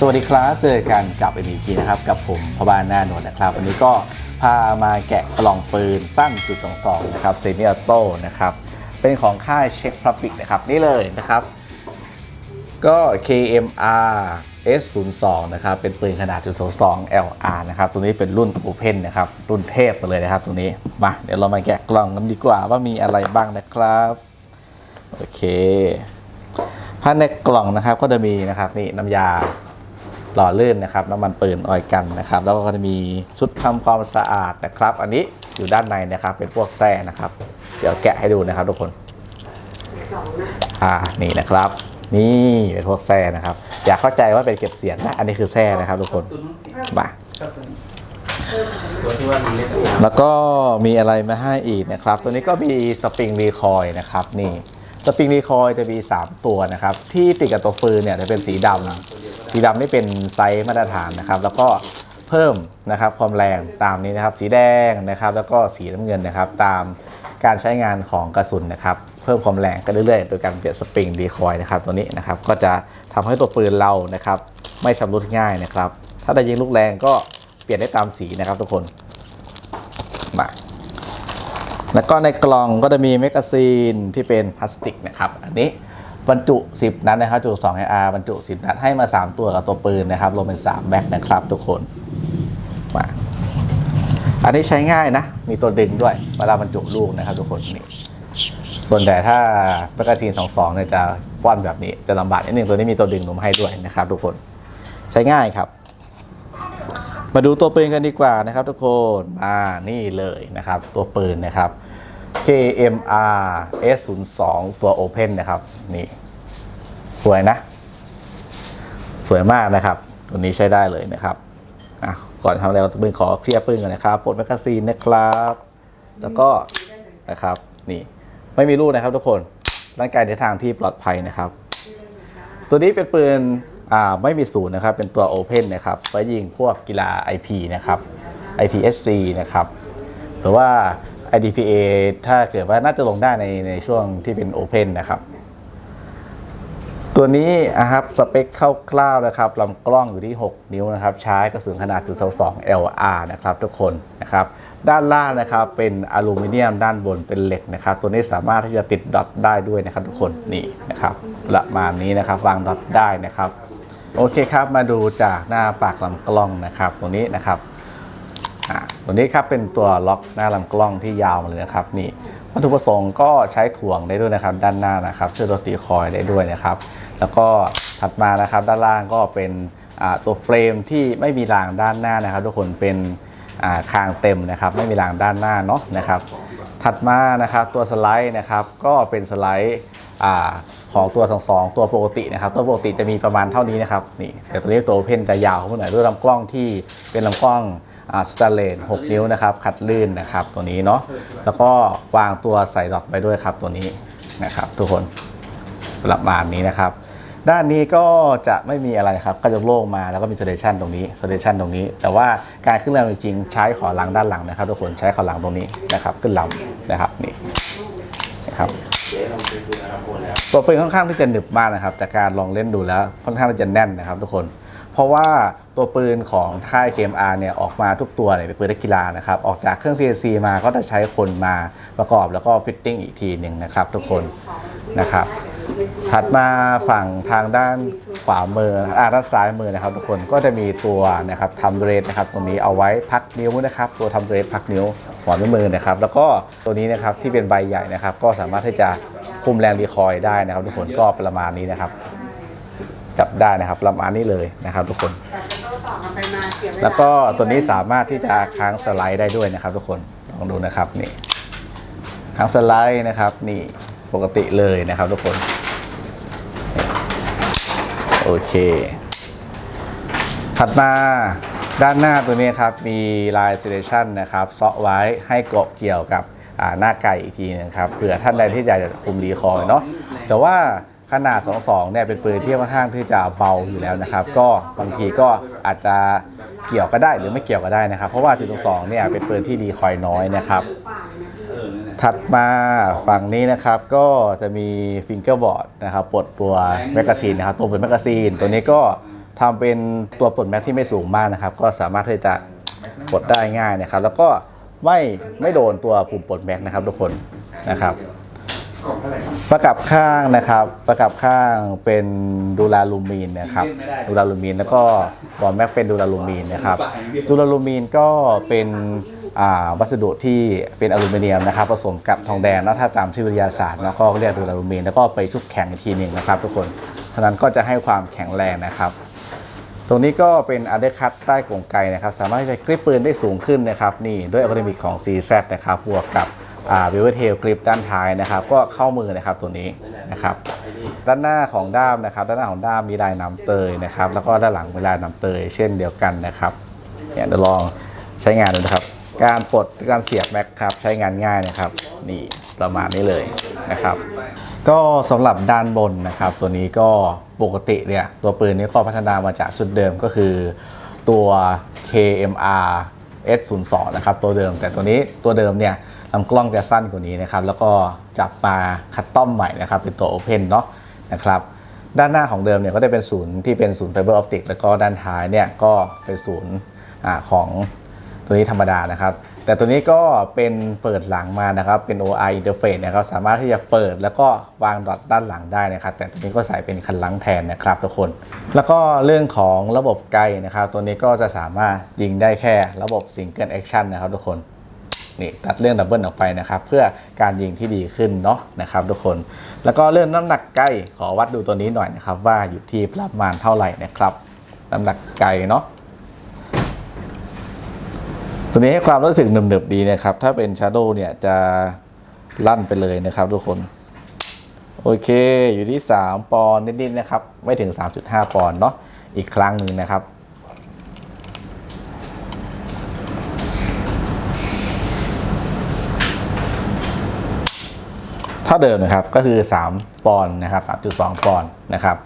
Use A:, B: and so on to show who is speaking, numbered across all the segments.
A: สวัสดีครับเจอกันกับเอ็นีนะครับกับผมพบานหน้าหนวดนะครับ วันนี้ก็พามาแกะกล่องปืนสั้นจุด22นะครับเซมิออโต้นะครับเป็นของค่ายเช็คพลับบิกนะครับนี่เลยนะครับ ก็ KMR S02 นะครับเป็นปืนขนาดจุด22 LR นะครับตัวนี้เป็นรุ่น Open นะครับรุ่นเทพไปเลยนะครับตัวนี้มาเดี๋ยวเรามาแกะกล่องกันดีกว่าว่ามีอะไรบ้างนะครับโอเคภายในกล่องนะครับก็จะมีนะครับนี่น้ำยา หล่อลื่นนะครับน้ำมันปืนออยกันนะครับ แล้วก็จะมีชุดทำความสะอาดนะครับ อันนี้อยู่ด้านในนะครับเป็นพวกแส้นะครับ เดี๋ยวแกะให้ดูนะครับทุกคน
B: สองนะ
A: อ่านี่นะครับนี่เป็นพวกแส้นะครับ อย่าเข้าใจว่าเป็นเก็บเสียงนะอันนี้คือแส้นะครับทุกคนมาแล้วก็มีอะไรมาให้อีกนะครับ ตัวนี้ก็มีสปริงรีคอยนะครับนี่สปริงรีคอยจะมี 3 ตัวนะครับ ที่ติดกับตัวปืนเนี่ยจะเป็นสีดำ สีดำนี่เป็นไซส์มาตรฐานนะครับ แล้วก็เพิ่มนะครับความแรงตามนี้นะครับ สีแดงนะครับ แล้วก็สีน้ำเงินนะครับ ตามการใช้งานของกระสุนนะครับ เพิ่มความแรงกันเรื่อยๆ โดยการเปลี่ยนสปริงรีคอยนะครับตัวนี้นะครับ ก็จะทำให้ตัวปืนเรานะครับ ไม่ชำรุดง่ายนะครับ ถ้าได้ยิงลูกแรงก็เปลี่ยนได้ตามสีนะครับทุกคนมาแล้วก็ในกล่องก็จะมีแมกกาซีนที่เป็นพลาสติกนะครับ อันนี้ บรรจุ 10 นัดนะครับจุ2 AR บรรจุ 10 นัดให้มา 3 ตัวกับตัวปืนนะครับรวมเป็น 3 แม็กนะครับทุกคนมาอันนี้ใช้ง่ายนะ มีตัวดึงด้วยเวลาบรรจุลูกนะครับทุกคนนี่ส่วนแต่ถ้าแมกกาซีน22เนี่ยจะป้อนแบบนี้จะลำบากนิดนึงตัวนี้มีตัวดึงหนุมให้ด้วยนะครับทุกคนใช้ง่ายครับ มาดูตัวปืนกันดีกว่านะครับ ทุกคนอ่านี่เลยนะครับ ตัวปืนนะครับ KMR S02 ตัว Open นะครับ นี่ สวยนะ สวยมากนะครับ ตัวนี้ใช้ได้เลยนะครับก่อนทำอะไรปืนขอเคลียร์ปืนก่อนนะครับปลดแมกกาซีนนะครับ แล้วก็นะครับ นี่ ไม่มีลูกนะครับทุกคน ร่างกายในทางที่ปลอดภัยนะครับ ตัวนี้เป็นปืนไม่มีศูนย์นะครับ เป็นตัว Open นะครับไว้ยิงพวกกีฬา IP นะครับ IPSC นะครับหรือว่า IDPA ถ้าเกิดว่าน่าจะลงได้ในในช่วงที่เป็น Open นะครับ ตัวนี้นะครับสเปคคร่าวๆนะครับลำกล้องอยู่ที่ 6 นิ้วนะครับ ใช้กระสุนขนาดจุด22 LR นะครับทุกคนนะครับด้านล่างนะครับเป็นอลูมิเนียมด้านบนเป็นเหล็กนะครับ ตัวนี้สามารถที่จะติดดอทได้ด้วยนะครับทุกคนนี่นะครับประมาณนี้นะครับวางดอทได้นะครับ โอเคครับมาดูจากหน้าปากลำกล้องนะครับ ตัวนี้นะครับ อ่าตัวนี้ครับเป็นตัวล็อกหน้าลำกล้องที่ยาวมาเลยนะครับนี่วัตถุประสงค์ก็ใช้ถ่วงได้ด้วยนะครับ ด้านหน้านะครับช่วยลดตีคอยได้ด้วยนะครับ แล้วก็ถัดมานะครับด้านล่างก็เป็นตัวเฟรมที่ไม่มีรางด้านหน้านะครับ ทุกคนเป็นคางเต็มนะครับ ไม่มีรางด้านหน้าเนาะนะครับ ถัดมานะครับตัวสไลด์นะครับก็เป็นสไลด์ของตัว 22 ตัวปกตินะครับ ตัวปกติจะมีประมาณเท่านี้นะครับนี่แต่ตัวนี้ตัวเพนจะยาวขึ้นหน่อยด้วยลำกล้องที่เป็นลำกล้อง สแตนเลส6นิ้วนะครับขัดลื่นนะครับตัวนี้เนาะแล้วก็วางตัวใส่ดอกไปด้วยครับตัวนี้นะครับทุกคนประมาณนี้นะครับ ด้านนี้ก็จะไม่มีอะไรครับก็จะโล่งมาแล้วก็มีสเตชันตรงนี้สเตชันตรงนี้ แต่ว่าการขึ้นลำจริงใช้ขอหลังด้านหลังนะครับ ทุกคนใช้ขอหลังตรงนี้นะครับ ขึ้นลำนะครับนี่นะครับ
C: ตัว
A: ตัวปืนค่อนข้างที่จะหนึบมากนะครับจากการลองเล่นดูแล้วค่อนข้างที่จะแน่นนะครับ ทุกคน เพราะว่าตัวปืนของค่ายเกม R เนี่ยออกมาทุกตัวเนี่ยเป็นปืนนักกีฬานะครับออกจากเครื่อง CNC มาก็จะใช้คนมาประกอบแล้วก็ฟิตติ้งอีกทีหนึ่งนะครับทุกคนนะครับถัดมาฝั่งทางด้านขวามืออ่าด้านซ้ายมือนะครับ ทุกคนก็จะมีตัวนะครับทำเรทนะครับตรงนี้เอาไว้พักนิ้วนะครับ ตัวทำเรทพักนิ้วหัวแม่มือนะครับ แล้วก็ตัวนี้นะครับที่เป็นใบใหญ่นะครับ ก็สามารถที่จะคุมแรงรีคอยล์ได้นะครับ ทุกคนก็ประมาณนี้นะครับ จับได้นะครับประมาณนี้เลยนะครับ ทุกคน
B: แต่จะต้องต่อกันไปมาเสียเวลา
A: แล้วก็ตัวนี้สามารถที่จะค้างสไลด์ได้ด้วยนะครับ ทุกคนลองดูนะครับนี่ค้างสไลด์นะครับ นี่ปกติเลยนะครับ ทุกคน โอเค ถัดมาด้านหน้าตัวนี้ครับ มีลาย selection นะครับเซาะไว้ให้เกาะเกี่ยวกับอ่าหน้าไก่อีกทีนึงครับเผื่อท่านใดที่อยากจะคุมรีคอยล์เนาะแต่ว่า ขนาด 22 เนี่ยเป็นปืนที่ค่อนข้างที่จะเบาอยู่แล้วนะครับ ก็บางทีก็อาจจะเกี่ยวก็ได้หรือไม่เกี่ยวก็ได้นะครับ เพราะว่าจุด22 เนี่ยเป็นปืนที่รีคอยน้อยนะครับ ถัดมาฝั่งนี้นะครับก็จะมีฟิงเกอร์บอร์ดนะครับปลดตัวแมกกาซีนนะครับตัวเป็นแมกกาซีนตัวนี้ก็ทำเป็นตัวปลดแม็กที่ไม่สูงมากนะครับ ก็สามารถที่จะปลดได้ง่ายนะครับ แล้วก็ไม่ไม่โดนตัวปุ่มปลดแม็กนะครับทุกคนนะครับ
C: กล่องเท่าไหร่ครับ
A: ประกับข้างนะครับ ประกับข้างเป็นดูราลูมีนนะครับ ดูราลูมีนแล้วก็บอลแม็กเป็นดูราลูมีนนะครับดูราลูมีนก็เป็นอ่าวัสดุที่เป็นอลูมิเนียมนะครับผสมกับทองแดงแล้วถ้าตามชื่อวิทยาศาสตร์แล้วก็เรียกดูราลูมีนแล้วก็ไปชุบแข็งอีกทีหนึ่งนะครับทุกคนฉะนั้นก็จะให้ความแข็งแรงนะครับตรงนี้ก็เป็นอั d เดอร์คัตใต้กรงไกนะครับ สามารถที่จะกริปปืนได้สูงขึ้นนะครับ นี่ด้วยอะคาเดมิกของ CZ นะครับบวกกับ อ่าวิเวอร์เทลกริปด้านท้ายนะครับ ก็เข้ามือนะครับตัวนี้นะครับ ด้านหน้าของด้ามนะครับ ด้านหน้าของด้ามมีลายน้ำเตยนะครับ แล้วก็ด้านหลังมีลายน้ำเตย เช่นเดียวกันนะครับเนี่ยเดี๋ยวลองใช้งานดูนะครับ การปลดการเสียบแม็กครับใช้งานง่ายนะครับ นี่ประมาณนี้เลยนะครับ ก็สำหรับด้านบนนะครับ ตัวนี้ก็ปกติเนี่ยตัวปืนนี้ก็พัฒนามาจากชุดเดิมก็คือตัว KMR S02 นะครับตัวเดิมแต่ตัวนี้ตัวเดิมเนี่ย ลำกล้องจะสั้นกว่านี้นะครับ แล้วก็จับมาคัดต้อมใหม่นะครับ เป็นตัว Open เนาะนะครับ ด้านหน้าของเดิมเนี่ยก็ได้เป็นศูนย์ที่เป็นศูนย์ไฟเบอร์ออปติกแล้วก็ด้านท้ายเนี่ยก็เป็นศูนย์อของตัวนี้ธรรมดานะครับ แต่ตัวนี้ก็เป็นเปิดหลังมานะครับ เป็น OI interface นะครับ สามารถที่จะเปิดแล้วก็วางดอทด้านหลังได้นะครับ แต่ตัวนี้ก็ใส่เป็นคันลังแทนนะครับทุกคน แล้วก็เรื่องของระบบไกลนะครับ ตัวนี้ก็จะสามารถยิงได้แค่ระบบซิงเกิลแอคชั่นนะครับทุกคน นี่ตัดเรื่องดับเบิลออกไปนะครับ เพื่อการยิงที่ดีขึ้นเนาะนะครับทุกคน แล้วก็เรื่องน้ำหนักไกลขอวัดดูตัวนี้หน่อยนะครับ ว่าอยู่ที่ประมาณเท่าไหร่นะครับ น้ำหนักไกลเนาะตัวนี้ให้ความรู้สึกหนึบๆดีนะครับ ถ้าเป็น Shadow เนี่ยจะลั่นไปเลยนะครับทุกคนโอเค อยู่ที่ 3 ปอนด์นิดๆนะครับ ไม่ถึง 3.5 ปอนด์เนาะอีกครั้งหนึ่งนะครับ เท่าเดิมนะครับก็คือ 3 ปอนด์นะครับ 3.2 ปอนด์นะครับ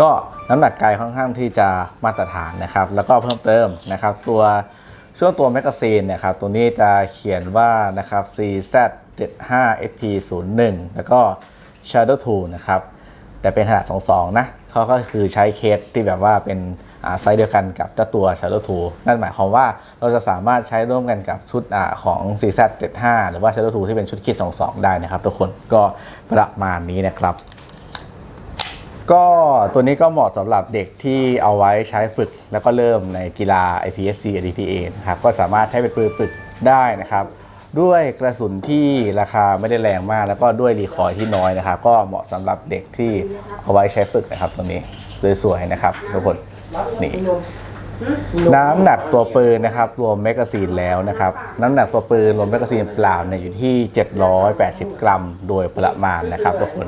A: ก็น้ำหนักไกลค่อนข้างที่จะมาตรฐานนะครับ แล้วก็เพิ่มเติมนะครับ ตัวช่วงตัวแมกกาซีนนะครับ ตัวนี้จะเขียนว่านะครับ CZ75SP01 แล้วก็ Shadow 2นะครับ แต่เป็นขนาด22นะเขาก็คือใช้เคสที่แบบว่าเป็น ไซส์เดียวกันกับเจ้าตัว Shadow 2 นั่นหมายความว่าเราจะสามารถใช้ร่วมกันกับชุดอของ CZ75 หรือว่า Shadow 2 ที่เป็นชุดคิด 22 ได้นะครับทุกคนก็ประมาณนี้นะครับก็ตัวนี้ก็เหมาะสำหรับเด็กที่เอาไว้ใช้ฝึก แล้วก็เริ่มในกีฬา IPSC DPA นะครับก็สามารถใช้เป็นปืนฝึกได้นะครับ ด้วยกระสุนที่ราคาไม่ได้แรงมาก แล้วก็ด้วยรีคอยที่น้อยนะครับ ก็เหมาะสำหรับเด็กที่เอาไว้ใช้ฝึกนะครับตัวนี้ สวยๆนะครับทุกคนนี่น้ำหนักตัวปืนนะครับรวมแมกกาซีนแล้วนะครับน้ำหนักตัวปืนรวมแมกกาซีนเปล่าเนี่ยอยู่ที่ 780 กรัม โดยประมาณนะครับทุกคน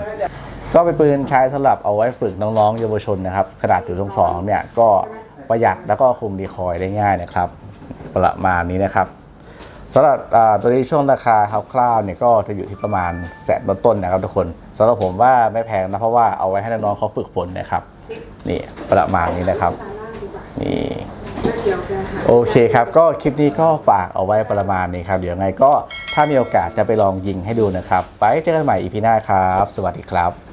A: ก็เป็นปืนใช้สำหรับเอาไว้ฝึกน้องๆเยาวชนนะครับขนาดจุดสองเนี่ยก็ประหยัดแล้วก็คุมดีคอยได้ง่ายนะครับ ประมาณนี้นะครับ สำหรับตัวนี้ช่วงราคาคร่าวๆเนี่ยก็จะอยู่ที่ประมาณแสนต้นๆนะครับทุกคนสำหรับผมว่าไม่แพงนะเพราะว่าเอาไว้ให้น้องๆเขาฝึกฝนนะครับนี่ประมาณนี้นะครับนี่โอเคครับก็คลิปนี้ก็ฝากเอาไว้ประมาณนี้ครับเดี๋ยวยังไงก็ถ้ามีโอกาสจะไปลองยิงให้ดูนะครับ ไปเจอกันใหม่อีพีหน้าครับ สวัสดีครับ